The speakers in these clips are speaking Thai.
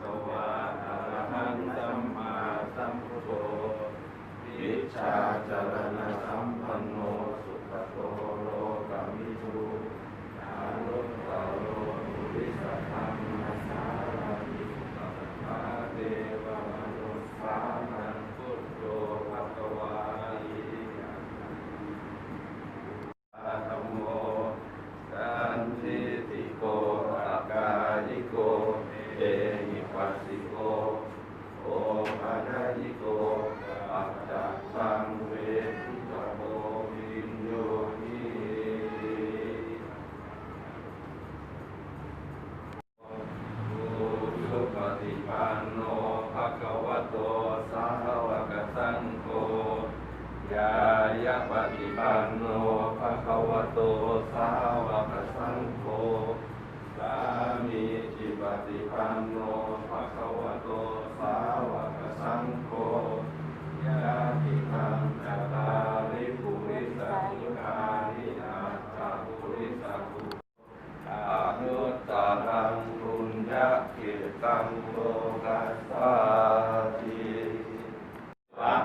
สวะอะระหังสัมมาสัมพุทโธวิชาจารณสัมปันโนสุขโตโลกามิทุอาโลตโลภุริสธรรมสารติสัพพะเทวมนุสสานังพุทโธภควาอิธรรมโมสันทิติโกอาการิโกเอหิปัสสิโก โอปานายิโกปัจจักสังเวทิตโกวินโยนิภูชุปฏิปันโนภะคะวะโตสาวกสังโฆ ยายะปฏิปันโนภะคะวะโตสาวกสังโฆสามีจิปฏิปันโนภะคะวะโตสาวกสังโฆยะติทังจตตาริปุริสังฆานิอาตาปุริสังคุอานุตตรังปุญญเกิตังโลกัสสาติ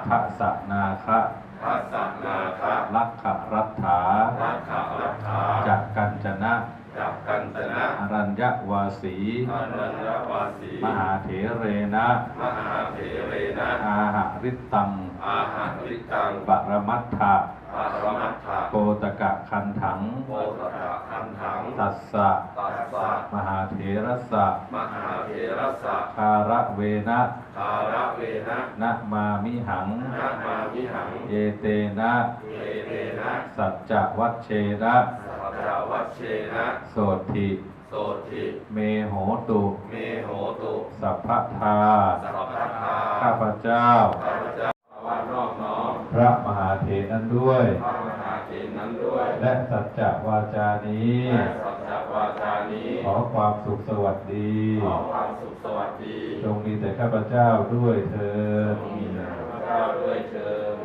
ทัสสนาคะ ทัสสะนาคะ ลักขรัตถา รักขะรัตถา จักกัญจนะ จักกันตนะ อรัญญวา สีอนัญญวาสี มหาเถเรนะ มหาเถเรนะ อาหาริตตัง อาหาริตังปรมัตถะปารมัตถะโกตกะคันถังโมตตะคันถัง ตัสสะ ตัสสะ มหาเถรสสะมหาเถระสะ คาระเวนะคาระเวนะนะมามิหังนะมามิหัง เอเตนะเอเตนะ สัจจวัชเชนะสัพพะวัชเชนะ โสติ โสติเมโหตุเมโหตุสัพพทาสัพพะทาข้าพเจ้าข้าพเจ้าภาวะนอบน้อมพระมหาเถรนั้นด้วยพระมหาเถรนั้นด้วย และสัจจวาจานี้และสัจจวาจานี้ ขอความสุขสวัสดีขอความสุขสวัสดีจงมีแต่ข้าพเจ้าด้วยเถิดมีแด่ข้าพเจ้าด้วยเชิญ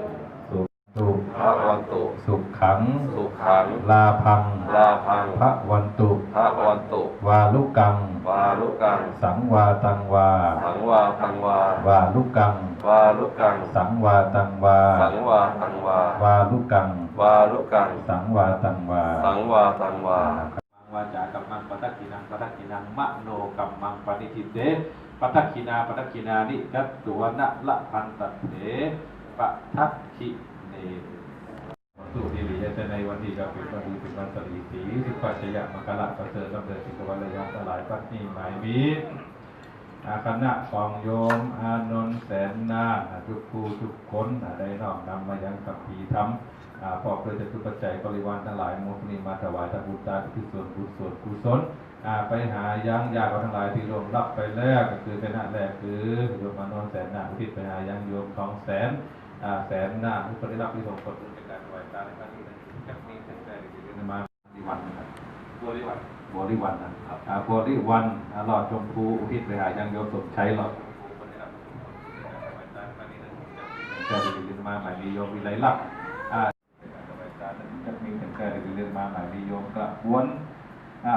สุขสุขพระวันตุ สุขขัง สุขัง ลาพัง ลาพัง พระวันตุพระ วันตุ วาลุกัง วาลุกัง สังวาตังวา สังวาทังวา วาลุกัง วาลุกัง สังวาตังวา สังวาทังวา วาลุกัง วาลุกัง สังวาตังวา สังวาทังวาวาจากัมมังปทักขินังปทักขินังมะโนกัมมังปฏิทิเตปทักขินาปทักขินานิกัตตุวนะละพันตัดเถปทักขิเนสุ ดีหลีจะในวันนี้ก็เป็นวันดีเป็นวันสรีสีสิปัจจยมกะละประเสริฐลำเดินสิกวัลยะสลายปัตนีหมายมิตรอาคณะกองโยม อานนท์แสนนาทุกผู้ทุกคนได้น้อมนำมายังกับผีธรรมอ่าพอเพื่อจะทุกปัจจัยบริวารทั้งหลายโมทนีมาถวายทบุญตาที่ส่วนบุญส่วนกุศลไปหายังญาติเราทั้งหลายที่รวมรับไปแล้วก็คือเป็นหน้าแรกคือโยมมานนท์แสนหน้าทิศไปหายังโยมทองแสนแสนหน้าผู้ปฏิรับที่ส่งผลบุญในการถวายตาในครั้งนี้ บริวันบริวันนะครับอ่าบริวันหลอดชมพูอุทิศไปหายังโยมสมชัยหลอดชมพูปฏิรับที่ส่งผลบุญในการถวายตาในครั้งนี้นะมีแต่แต่ที่เรียนมาหมายมีโยมวิไลลักษณ์จะมีแต่แก่เรื่องมาหมายนิยมกระบวน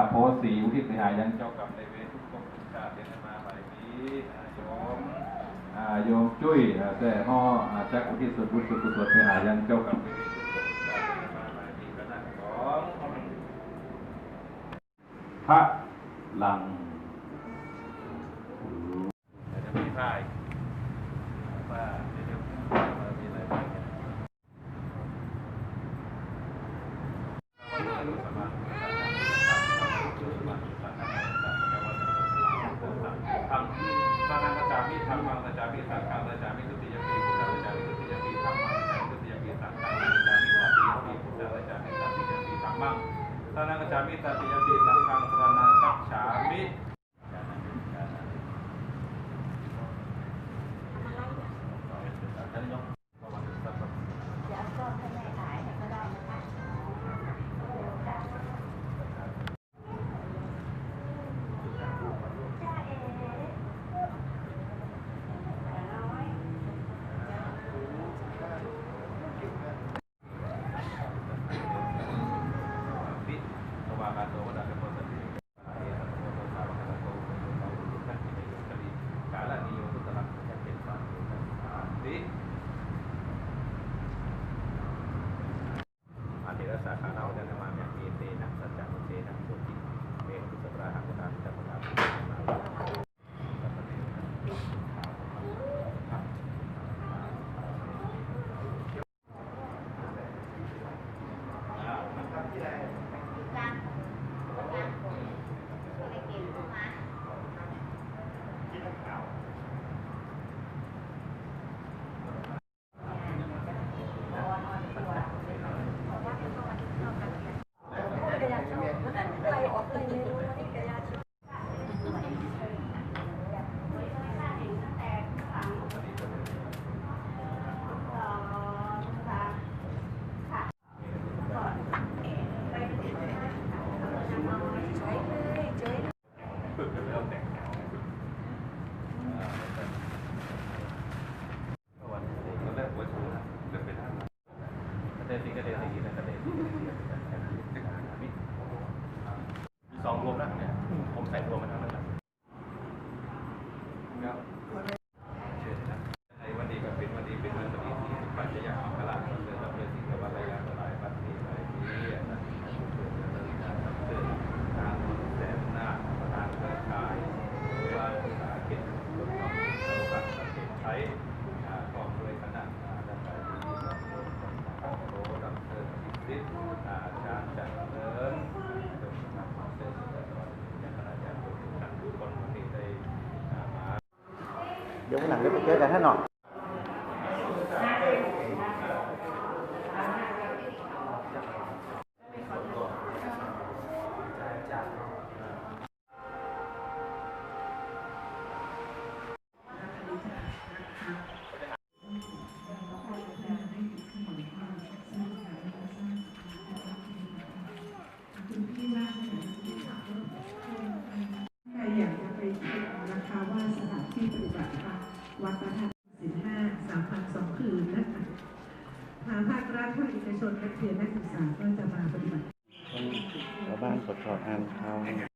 โพสีอุทิศไปหายังเจ้ากรรมในเวรทุกคนทุกชาติเดินมาหมายนี้อ่าโยมโยมจุ้ยแต่ห่อจักอุทิศส่วนบุญส่วนกุศลไปหายังเจ้ากรรมในเวรทุกคนทุกชาติเดินมาหมายนี้คณะของ พระลังเดี๋ยวจะมีท่ายว่าเดี๋ยวมีอะไรบ้างเนี่ยทำสนังกจามิธรรมังกจามิสังฆังกจามิตุติยปีพุทธังกจามิตุติยปีธรรมังกจามิตุติยปีสังฆังกจามิตติยปีพุทธังกจามิตติยปีธรรมังสนังกจามิตติยปี けたような言い方で。đúng là cái cái cái hết rồi วัดประทัดสินห้าสามพันสองคืนนะคะทางภาครัฐภาคเอกชนนักเรียนนักศึกษาก็จะมาปฏิบัติชาวบ้านกดชอบอ่านเขา